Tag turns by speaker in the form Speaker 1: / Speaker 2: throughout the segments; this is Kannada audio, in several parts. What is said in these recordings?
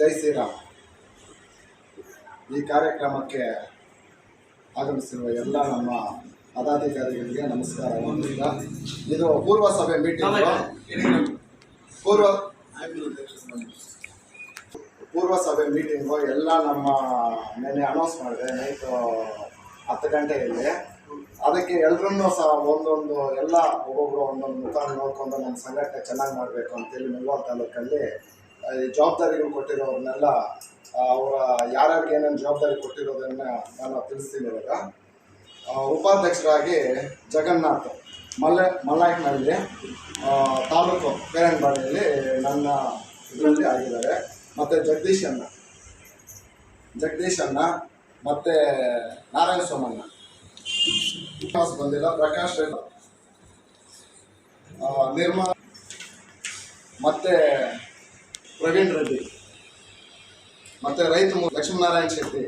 Speaker 1: ಜೈ ಶ್ರೀರಾಮ್. ಈ ಕಾರ್ಯಕ್ರಮಕ್ಕೆ ಆಗಮಿಸಿರುವ ಎಲ್ಲ ನಮ್ಮ ಪದಾಧಿಕಾರಿಗಳಿಗೆ ನಮಸ್ಕಾರ. ಇದು ಪೂರ್ವ ಸಭೆ ಮೀಟಿಂಗ್ ಪೂರ್ವ ಪೂರ್ವ ಸಭೆ ಮೀಟಿಂಗು ಎಲ್ಲ ನಮ್ಮ ನೆನೆ ಅನೌನ್ಸ್ ಮಾಡಿದೆ ನೈಟ್ ಹತ್ತು ಗಂಟೆಯಲ್ಲಿ. ಅದಕ್ಕೆ ಎಲ್ರನ್ನೂ ಸಹ ಒಂದೊಂದು ಎಲ್ಲ ಒಬ್ಬೊಬ್ಬರು ಒಂದೊಂದು ಮುಖ ನೋಡ್ಕೊಂಡು ನಮ್ಮ ಸಂಘಟನೆ ಚೆನ್ನಾಗಿ ಮಾಡಬೇಕು ಅಂತೇಳಿ ಮುಲ್ವಾಲ್ ತಾಲೂಕಲ್ಲಿ ಜವಾಬ್ದಾರಿಗಳು ಕೊಟ್ಟಿರೋರನ್ನೆಲ್ಲ ಆ, ಅವರ ಯಾರ್ಯಾರಿಗೆ ಏನೇನು ಜವಾಬ್ದಾರಿ ಕೊಟ್ಟಿರೋದನ್ನ ನಾನು ತಿಳಿಸ್ತೀನಿ ಇವಾಗ. ಉಪಾಧ್ಯಕ್ಷರಾಗಿ ಜಗನ್ನಾಥ್ ಮಲ್ಲೆ ಮಲ್ಲಾಯ್ಕನಹಳ್ಳಿ ತಾಲೂಕು ಬೇರನಬಾಡಿಯಲ್ಲಿ ನನ್ನ ಇದರಲ್ಲಿ ಆಗಿದ್ದಾರೆ. ಮತ್ತು ಜಗದೀಶ್ ಅಣ್ಣ ಜಗದೀಶ್ ಅಣ್ಣ ಮತ್ತು ನಾರಾಯಣ ಸೋಮಣ್ಣ. ಬಂದಿಲ್ಲ ಪ್ರಕಾಶ್ ರೆಡ್ಡಿ. ಆ, ನಿರ್ಮಾ ಮತ್ತು ಪ್ರವೀಣ್ ರೆಡ್ಡಿ. ಮತ್ತು ರೈತ ಲಕ್ಷ್ಮೀನಾರಾಯಣ ಶೆಟ್ಟಿ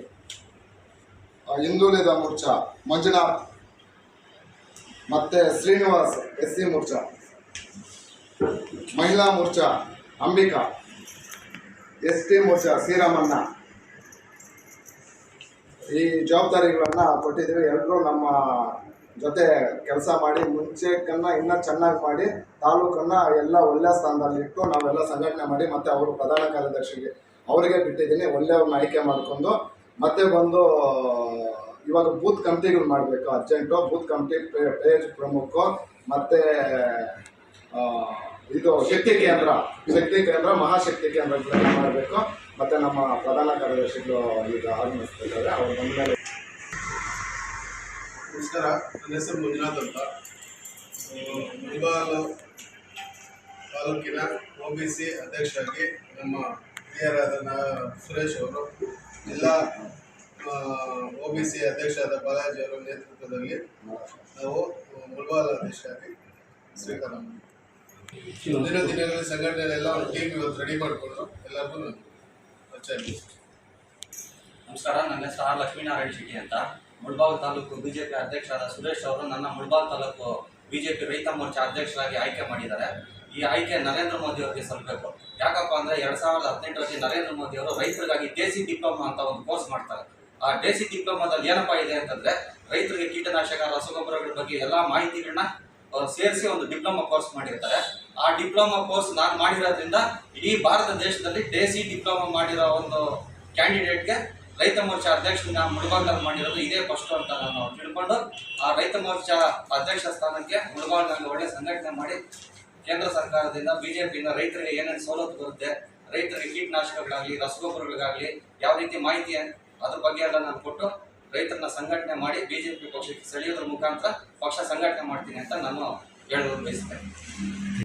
Speaker 1: ಹಿಂದುಳಿದ ಮೋರ್ಚಾ, ಮಂಜುನಾಥ್, ಮತ್ತು Srinivas S C Morcha, Mahila Morcha, Ambika S T Morcha Sriramanna ಈ ಜವಾಬ್ದಾರಿಗಳನ್ನು ಕೊಟ್ಟಿದ್ದೀವಿ. ಎಲ್ಲರೂ ನಮ್ಮ ಜೊತೆ ಕೆಲಸ ಮಾಡಿ ಮುಂಚೆಕನ್ನ ಇನ್ನೂ ಚೆನ್ನಾಗಿ ಮಾಡಿ, ತಾಲೂಕನ್ನು ಎಲ್ಲ ಒಳ್ಳೆ ಸ್ಥಾನದಲ್ಲಿ ಇಟ್ಟು ನಾವೆಲ್ಲ ಸಂಘಟನೆ ಮಾಡಿ ಮತ್ತೆ ಅವರು ಪ್ರಧಾನ ಕಾರ್ಯದರ್ಶಿಗೆ ಅವರಿಗೆ ಬಿಟ್ಟಿದ್ದೀನಿ. ಒಳ್ಳೆಯವ್ರನ್ನ ಆಯ್ಕೆ ಮಾಡಿಕೊಂಡು ಮತ್ತೆ ಬಂದು, ಇವಾಗ ಬೂತ್ ಕಮಿಟಿಗಳು ಮಾಡಬೇಕು. ಅರ್ಜೆಂಟು ಬೂತ್ ಕಮಿಟಿ ಪೇಜ್ ಪ್ರಮುಖ ಮತ್ತೆ ಇದು ಶಕ್ತಿ ಕೇಂದ್ರ ಶಕ್ತಿ ಕೇಂದ್ರ, ಮಹಾಶಕ್ತಿ ಕೇಂದ್ರ ಮಾಡಬೇಕು. ಮತ್ತೆ ನಮ್ಮ ಪ್ರಧಾನ ಕಾರ್ಯದರ್ಶಿಗಳು ಈಗ ಆಗಮಿಸ್ತಿದ್ದಾರೆ ಅವರು ಬಂದ
Speaker 2: ನಮಸ್ಕಾರ ನನ್ನ ಹೆಸರು ಮಂಜುನಾಥ್ ಅಂತ ಮಣಿಬಾಲ್ ತಾಲೂಕಿನ ಒ ಬಿ ಸಿ ಅಧ್ಯಕ್ಷರಾಗಿ ನಮ್ಮ ಹಿರಿಯರಾದ ಸುರೇಶ್ ಅವರು ಎಲ್ಲ ಒ ಬಿ ಸಿ ಅಧ್ಯಕ್ಷರಾದ ಬಾಲಾಜಿ ಅವರ ನೇತೃತ್ವದಲ್ಲಿ ನಾವು ಮುಳಬಾಗಿಲು ಅಧ್ಯಕ್ಷರಾಗಿ ಸ್ವೀಕಾರ. ಮುಂದಿನ ದಿನಗಳಲ್ಲಿ ಸಂಘಟನೆ ಎಲ್ಲ ಒಂದು ಟೀಮ್ ಇವತ್ತು ರೆಡಿ ಮಾಡಿಕೊಂಡು ಎಲ್ಲರಿಗೂ ಮಾಡಿಸ್ತೀವಿ.
Speaker 3: ನಮಸ್ಕಾರ, ನನ್ನ ಹೆಸರು ಆರ್ ಲಕ್ಷ್ಮೀನಾರಾಯಣ ಶೆಟ್ಟಿ ಅಂತ ಮುಳಬಾಗ ತಾಲೂಕು ಬಿಜೆಪಿ ಅಧ್ಯಕ್ಷರಾದ ಸುರೇಶ್ ಅವರು ನನ್ನ ಮುಳಬಾಗ ತಾಲೂಕು ಬಿಜೆಪಿ ರೈತ ಮೋರ್ಚಾ ಅಧ್ಯಕ್ಷರಾಗಿ ಆಯ್ಕೆ ಮಾಡಿದ್ದಾರೆ. ಈ ಆಯ್ಕೆ ನರೇಂದ್ರ ಮೋದಿ ಅವರಿಗೆ ಸಲ್ಲಬೇಕು ಯಾಕಪ್ಪ ಅಂದ್ರೆ ಎರಡ್ ಸಾವಿರದ ಹದಿನೆಂಟರಲ್ಲಿ ನರೇಂದ್ರ ಮೋದಿ ಅವರು ರೈತರಿಗಾಗಿ ದೇಸಿ ಡಿಪ್ಲೊಮಾ ಅಂತ ಒಂದು ಕೋರ್ಸ್ ಮಾಡ್ತಾರೆ. ಆ ದೇಸಿ ಡಿಪ್ಲೊಮಾದಲ್ಲಿ ಏನಪ್ಪ ಇದೆ ಅಂತಂದ್ರೆ ರೈತರಿಗೆ ಕೀಟನಾಶಕ, ರಸಗೊಬ್ಬರಗಳ ಬಗ್ಗೆ ಎಲ್ಲಾ ಮಾಹಿತಿಗಳನ್ನ ಸೇರಿಸಿ ಒಂದು ಡಿಪ್ಲೊಮಾ ಕೋರ್ಸ್ ಮಾಡಿರ್ತಾರೆ. ಆ ಡಿಪ್ಲೊಮಾ ಕೋರ್ಸ್ ನಾನು ಮಾಡಿರೋದ್ರಿಂದ ಇಡೀ ಭಾರತ ದೇಶದಲ್ಲಿ ದೇಸಿ ಡಿಪ್ಲೊಮಾ ಮಾಡಿರೋ ಒಂದು ಕ್ಯಾಂಡಿಡೇಟ್ಗೆ ರೈತ ಮೋರ್ಚಾ ಅಧ್ಯಕ್ಷ ಮುಳಬಾಗ್ನಲ್ಲಿ ಮಾಡಿರೋದು ಇದೇ ಫಸ್ಟ್ ಅಂತ ನಾನು ತಿಳ್ಕೊಂಡು, ಆ ರೈತ ಮೋರ್ಚಾ ಅಧ್ಯಕ್ಷ ಸ್ಥಾನಕ್ಕೆ ಮುಳಬಾಗ್ನಲ್ಲಿ ಒಳ್ಳೆ ಸಂಘಟನೆ ಮಾಡಿ ಕೇಂದ್ರ ಸರ್ಕಾರದಿಂದ ಬಿಜೆಪಿಯಿಂದ ರೈತರಿಗೆ ಏನೇನು ಸವಲತ್ತು ಬರುತ್ತೆ, ರೈತರಿಗೆ ಕೀಟನಾಶಕಗಳಾಗಲಿ, ರಸಗೊಬ್ಬರಗಳಿಗಾಗಲಿ ಯಾವ ರೀತಿ ಮಾಹಿತಿ ಅದ್ರ ಬಗ್ಗೆ ಎಲ್ಲ ನಾನು ಕೊಟ್ಟು ರೈತರನ್ನ ಸಂಘಟನೆ ಮಾಡಿ ಬಿಜೆಪಿ ಪಕ್ಷಕ್ಕೆ ಸೆಳೆಯೋದ್ರ ಮುಖಾಂತರ ಪಕ್ಷ ಸಂಘಟನೆ ಮಾಡ್ತೀನಿ ಅಂತ ನಾನು ಹೇಳಲು ಬಯಸ್ತೇನೆ.